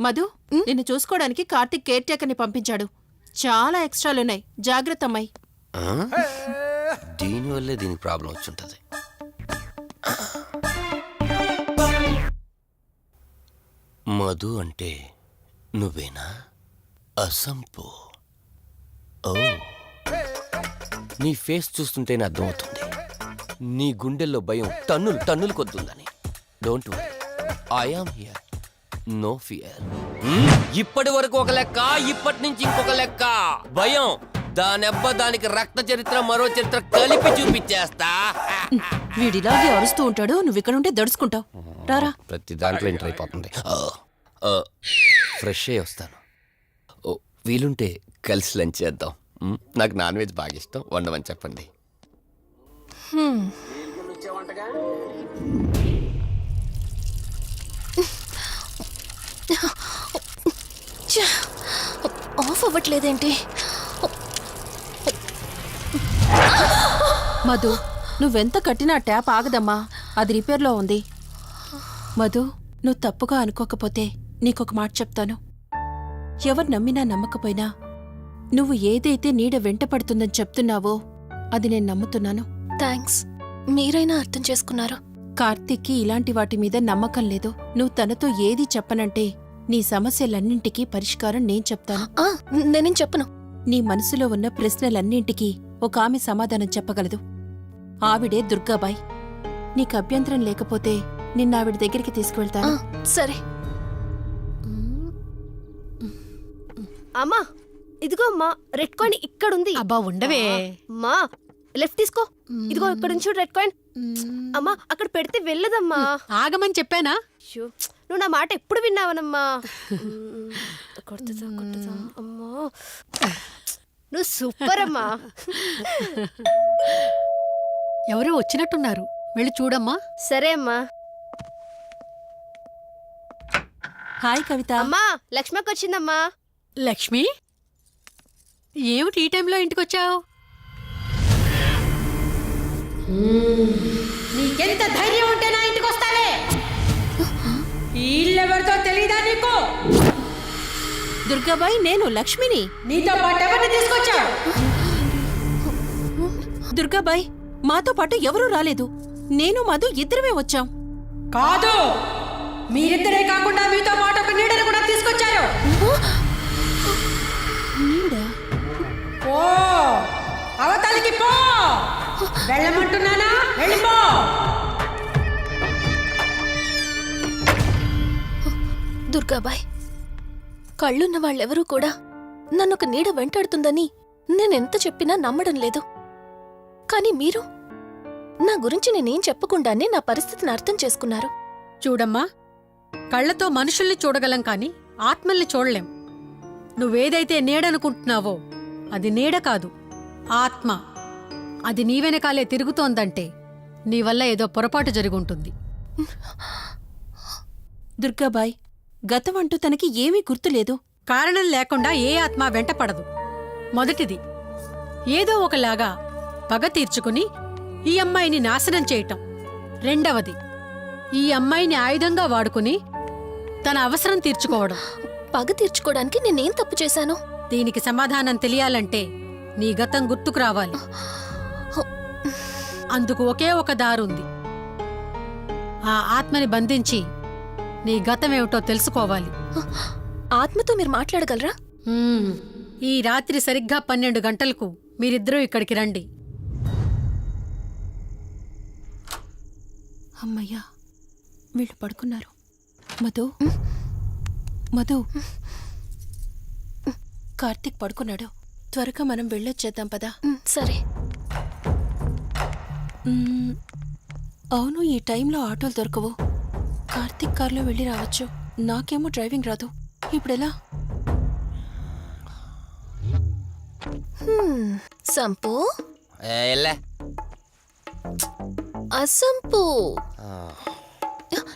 మధు నిన్ను చూసుకోవడానికి కార్తిక్ కేర్ టేకర్ని పంపించాడు. చాలా ఎక్స్ట్రాలున్నాయి. జాగ్రత్త అమ్మాయి. ఆ? దీనివల్లే దీనికి ప్రాబ్లం వచ్చుంటది. మధు అంటే నువ్వేనా? అసంపు. ఓ. నీ ఫేస్ చూస్తుంటేనే అర్థమవుతుంది. నీ గుండెల్లో భయం టన్నులు టన్నులు కొద్దుందని. Don't worry. I am here. No fear ఇప్పటి వరకు ఒక లెక్క ఇప్పటి నుంచి ఇంకొక లెక్క. భయం. దానెబ్బ దానికి రక్త చరిత్ర మరో చరిత్ర కలిపి చూపించేస్తా. వీడిలాగే అరుస్తూ ఉంటాడు నువ్వు ఇక్కడ ఉంటే దడుచుకుంటావు. రారా. ప్రతి దాంట్లో ఎంటర్ అయిపోతుంది. ఫ్రెష్ అయ్యి వస్తాను. ఓ వీలుంటే కలిసి లంచ్ చేద్దాం. మ్, నాకు నాన్ వెజ్ బాగా ఇష్టం వండమని చెప్పండి. ఆఫ్ అవ్వట్లేదేంటి? మధు నువ్వెంత కట్టినా ట్యాప్ ఆగదమ్మా. అది రిపేర్లో ఉంది. మధు నువ్వు తప్పుగా అనుకోకపోతే నీకొక మాట చెప్తాను. ఎవరు నమ్మినా నమ్మకపోయినా నువ్వు ఏదైతే నీడ వెంట పడుతుందని చెప్తున్నావో అది నేను నమ్ముతున్నాను. థ్యాంక్స్ మీరైనా అర్థం చేసుకున్నారు. కార్తీక్కి ఇలాంటి వాటి మీద నమ్మకం లేదు. నువ్వు తనతో ఏది చెప్పనంటే నీ సమస్యలన్నింటికీ పరిష్కారం నేను చెప్తాను. ఆ, నేనేం చెప్పను. నీ మనసులో ఉన్న ప్రశ్నలన్నింటికీ ఒక ఆమె సమాధానం చెప్పగలదు. ఆవిడే దుర్గాబాయ్. నీకు అభ్యంతరం లేకపోతే నిన్నావిడ దగ్గరికి ఆ, తీసుకువెళ్తాను సరే. అమ్మా ఇదిగో అమ్మా రెడ్ కాయిన్ ఇక్కడ ఉంది అబ్బా ఉండవే. అమ్మా లెఫ్ట్ తీసుకో. ఇదిగో ఇక్కడ నుంచి రెడ్ కాయిన్. అమ్మా అక్కడ పెడితే వెళ్ళదమ్మా. ఆగమని చెప్పానా? నువ్వు నా మాట ఎప్పుడు విన్నావనమ్మా? మ్మ్. కొడుతుందా కొడుతుందా? అమ్మా. నువ్వు సూపర్ అమ్మా. ఎవరో వచ్చినట్టున్నారు. వెళ్ళి చూడమ్మా. సరే అమ్మా. హాయ్ కవిత. అమ్మా లక్ష్మకి వచ్చిందమ్మా. లక్ష్మి? ఏమిటి ఈ టైంలో ఇంటికొచ్చావు? నీకెంత ధైర్యం ఉంటే నా ఇంటికి వస్తావే ఈ ఇల్లెవరితో తెలీదా నీకు? దుర్గాబాయ్ నేను లక్ష్మిని. నీతో పాటు ఎవరిని తీసుకొచ్చావు? దుర్గాబాయ్ మాతో పాటు ఎవరూ రాలేదు. నేను మధు ఇద్దరమే వచ్చాం. కాదు మీరిద్దరే కాకుండా మీతో పాటు ఒక నీడను కూడా తీసుకొచ్చారు. నీడా? ఓ అవతలికి పో. వెళ్ళమంటున్నానా? వెళ్ళిపో. దుర్గాబాయ్. కళ్ళున్న వాళ్ళెవరూ కూడా నన్ను ఒక నీడ వెంటాడుతుందని నేనెంత చెప్పినా నమ్మడం లేదు. కానీ మీరు నా గురించి నేనేం చెప్పకుండానే నా పరిస్థితిని అర్థం చేసుకున్నారు. చూడమ్మా కళ్ళతో మనుషుల్ని చూడగలం కాని ఆత్మల్ని చూడలేం. నువ్వేదైతే నీడనుకుంటున్నావో అది నీడ కాదు ఆత్మ. అది నీ వెనకాలే తిరుగుతోందంటే నీ వల్ల ఏదో పొరపాటు జరుగుంటుంది. దుర్గాబాయ్ గతం అంటూ తనకి ఏమీ గుర్తులేదు. కారణం లేకుండా ఏ ఆత్మ వెంటపడదు మొదటిది ఏదో ఒకలాగా పగ తీర్చుకుని ఈ అమ్మాయిని నాశనం చేయటం. రెండవది ఈ అమ్మాయిని ఆయుధంగా వాడుకుని తన అవసరం తీర్చుకోవడం. పగ తీర్చుకోవడానికి నేనేం తప్పు చేశాను? దీనికి సమాధానం తెలియాలంటే నీ గతం గుర్తుకు రావాలి. అందుకు ఒకే ఒక దారుంది. ఆ ఆత్మని బంధించి నీ గతమేమిటో తెలుసుకోవాలి. ఆత్మతో మీరు మాట్లాడగలరా. ఈ రాత్రి సరిగ్గా పన్నెండు గంటలకు మీరిద్దరూ ఇక్కడికి రండి. అమ్మయ్యా వీళ్ళు పడుకున్నారు. మధు మధు. కార్తీక్ పడుకున్నాడు. త్వరగా మనం వెళ్ళొచ్చేద్దాం పదా? ఉమ్, సరే. మ్మ్. అవును ఈ టైంలో ఆటోలు దొరకవు. కార్తీక్ కార్లో వెళ్ళి రావచ్చు. నాకేమో డ్రైవింగ్ రాదు. ఇప్పుడెలా? సంపు. అసంపు. ఆ,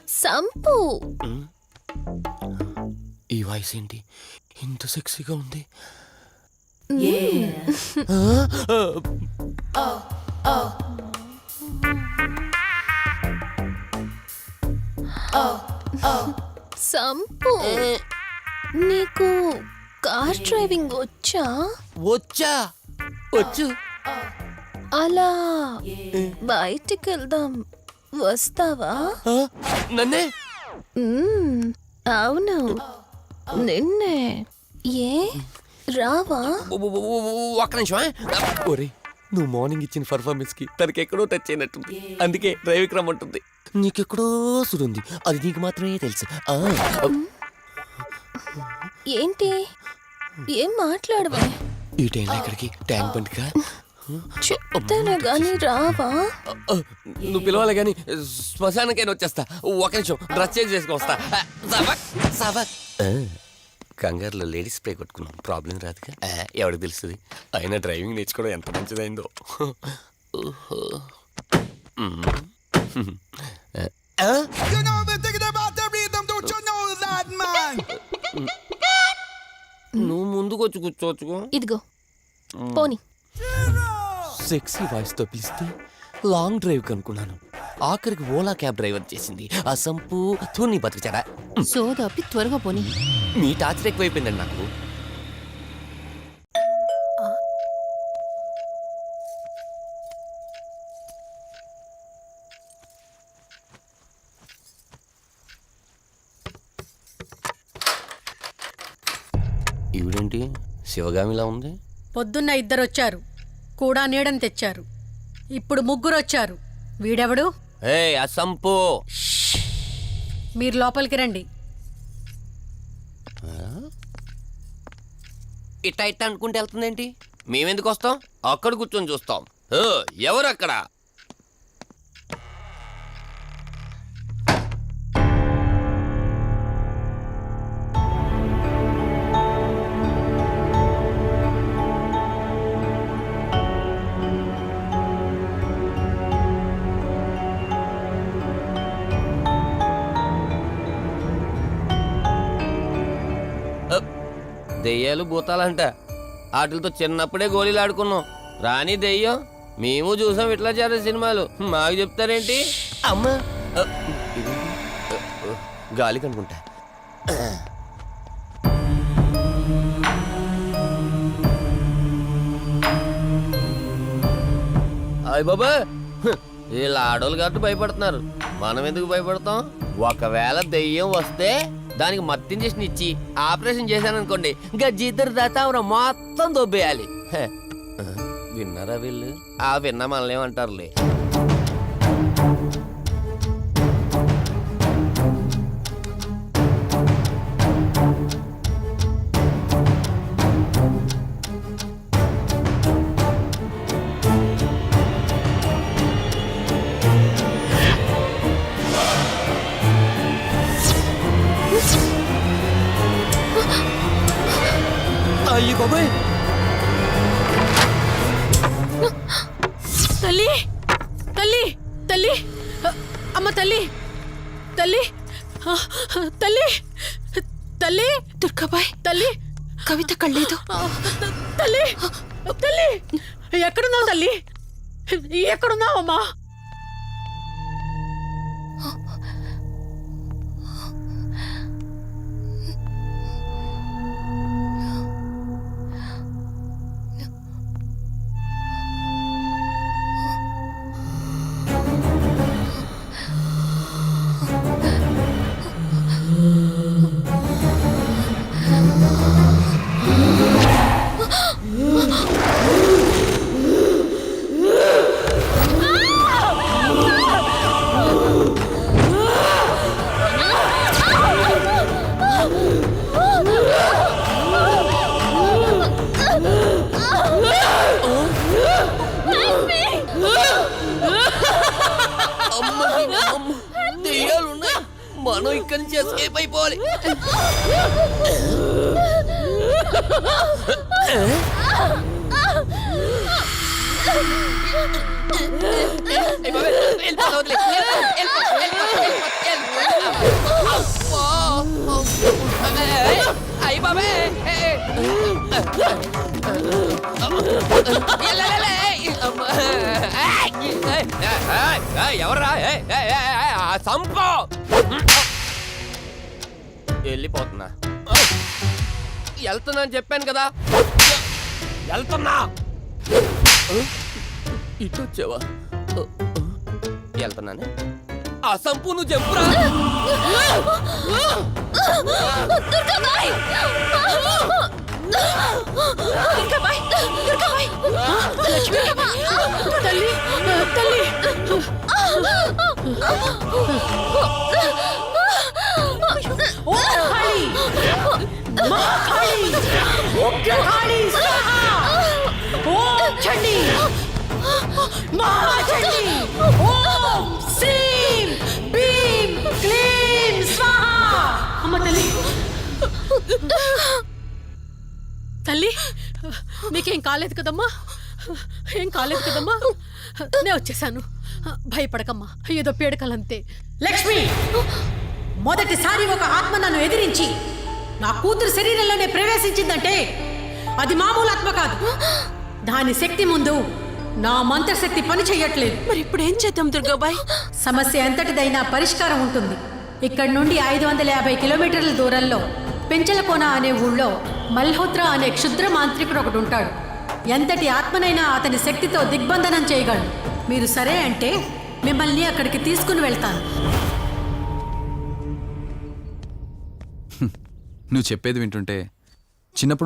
సంపు. ఈ వాయిస్ ఏంటి? ఇంత సెక్సీగా ఉంది. సంపు నీకు కార్ డ్రైవింగ్ వచ్చా? వచ్చా. వచ్చు. అలా బయటికి వెళ్దాం వస్తావా నన్నే? మ్మ్, అవును. నిన్నే. ఏ? రావా? ఒక్క నిమిషం ఒరే నువ్వు మార్నింగ్ ఇచ్చిన పర్ఫార్మెన్స్కి తనకి ఎక్కడో టచ్ అయినట్టుంది. అందుకే డ్రైవింగ్ రమ్మంటుంది. నీకెక్కడో సుడుంది. అది నీకు మాత్రమే తెలుసు. ఆ, ఏంటి? ఏం మాట్లాడవే? ఈ టైంలో ఎక్కడికి ట్యాంక్ బండికా చెప్తానే గాని రావా? నువ్వు పిలవాలి కానీ శ్మశానకైనా వచ్చేస్తా. ఒక నిమిషం డ్రెస్ చేంజ్ చేసుకొని వస్తా. ఆ, సబాక్, సబాక్. కంగారులో లేడీస్ స్ప్రే కొట్టుకున్నాం. ప్రాబ్లం రాదుగా. ఎవరికి తెలుస్తుంది? అయినా డ్రైవింగ్ నేర్చుకోవడం ఎంత మంచిదైందో? నువ్వు ముందుకు వచ్చి కూర్చోవచ్చుకో. ఇదిగో. పోని. సెక్సీ వాయిస్తో పిలిస్తే లాంగ్ డ్రైవ్ కనుక్కున్నాను. ఆఖరికి ఓలా క్యాబ్ డ్రైవర్ చేసింది. ఆ సంపు తూని బతికిచాడా సోదాపి త్వరగా పోని. మీ టార్చర్ ఎక్కువైపోయిందండి నాకు. ఈవిడేంటి? శివగామిలా ఉంది? పొద్దున్న ఇద్దరొచ్చారు. కూడా నీడని తెచ్చారు. ఇప్పుడు ముగ్గురొచ్చారు. వీడెవడు? ఏ అసంపు మీరు లోపలికి రండి. ఇట్ట ఇట్ట అనుకుంటే వెళ్తుందేంటి? మేమెందుకు వస్తాం? అక్కడ కూర్చొని చూస్తాం. ఎవరు అక్కడ దెయ్యాలు భూతాలంట. వాటితో చిన్నప్పుడే గోళీలు ఆడుకున్నాం రాని దెయ్యం మేము చూసాం ఇట్లా చేరే సినిమాలు. మాకు చెప్తారేంటి? అమ్మా. గాలి కనుకుంటా. అయ్య బాబా వీళ్ళ ఆడోళ్ళు కాబట్టి భయపడుతున్నారు. మనం ఎందుకు భయపడతాం? ఒకవేళ దెయ్యం వస్తే దానికి మత్తు ఇంజక్షన్ ఇచ్చి ఆపరేషన్ చేశాననుకోండి గజ్జిద్దరు దాతావరం మొత్తం దొబ్బేయాలి. విన్నారా వీళ్ళు? ఆ విన్నా మనల్ని ఏమంటారులే. అయ్యి బాబాయ్ తల్లి తల్లి తల్లి. అమ్మ తల్లి తల్లి. తల్లి తల్లి. దుర్గాబాయ్ తల్లి. కవిత కళ్ళేదు. తల్లి తల్లి. ఎక్కడున్నావు తల్లి? ఎక్కడున్నావమ్మా? మనం ఇక్కడి నుంచి ఎస్కేప్ అయిపోవాలి ఏయ్ బాబే అమ్మ. ఏయ్, ఏయ్, ఎవర్రా? ఏయ్, వెళ్ళిపోతున్నా. వెళ్తున్నా అని చెప్పాను కదా. వెళ్తున్నా. ఇటు వచ్చావా? వెళ్తున్నాను? ఆ సంపు నువ్వు చెప్పురా. దుర్గాబాయ్ దుర్గాబాయ్ దుర్గాబాయ్ లక్ష్మి తల్లి తల్లి ఓ కాళీ మా కాళీ ఉగ్ర కాళీ స్వాహా ఓం చండి మహాచండి ఓం శ్రీం భీం క్లీం స్వాహా అమ్మ తల్లి తల్లి నీకేం కాలేదు కదమ్మా? ఏం కాలేదు కదమ్మా? నేను వచ్చేసాను. భయపడకమ్మా. ఏదో పీడకలంతే. లక్ష్మి! మొదటిసారి ఒక ఆత్మ నన్ను ఎదిరించి నా కూతురు శరీరంలోనే ప్రవేశించిందంటే అది మామూలు ఆత్మ కాదు. దాని శక్తి ముందు నా మంత్రశక్తి పని చెయ్యట్లేదు మరి ఇప్పుడు ఏం చేద్దాం దుర్గాబాయ్? సమస్య ఎంతటిదైనా పరిష్కారం ఉంటుంది. ఇక్కడి నుండి ఐదు వందల యాభై కిలోమీటర్ల దూరంలో పెంచలకోన అనే ఊళ్ళో మల్హోత్రా అనే క్షుద్ర మాంత్రికుడు ఒకడు ఉంటాడు. ఎంతటి ఆత్మనైనా అతని శక్తితో దిగ్బంధనం చేయగలడు. మీరు సరే అంటే మిమ్మల్ని అక్కడికి తీసుకుని వెళ్తాను. నువ్వు చెప్పేది వింటుంటే చిన్నప్పుడు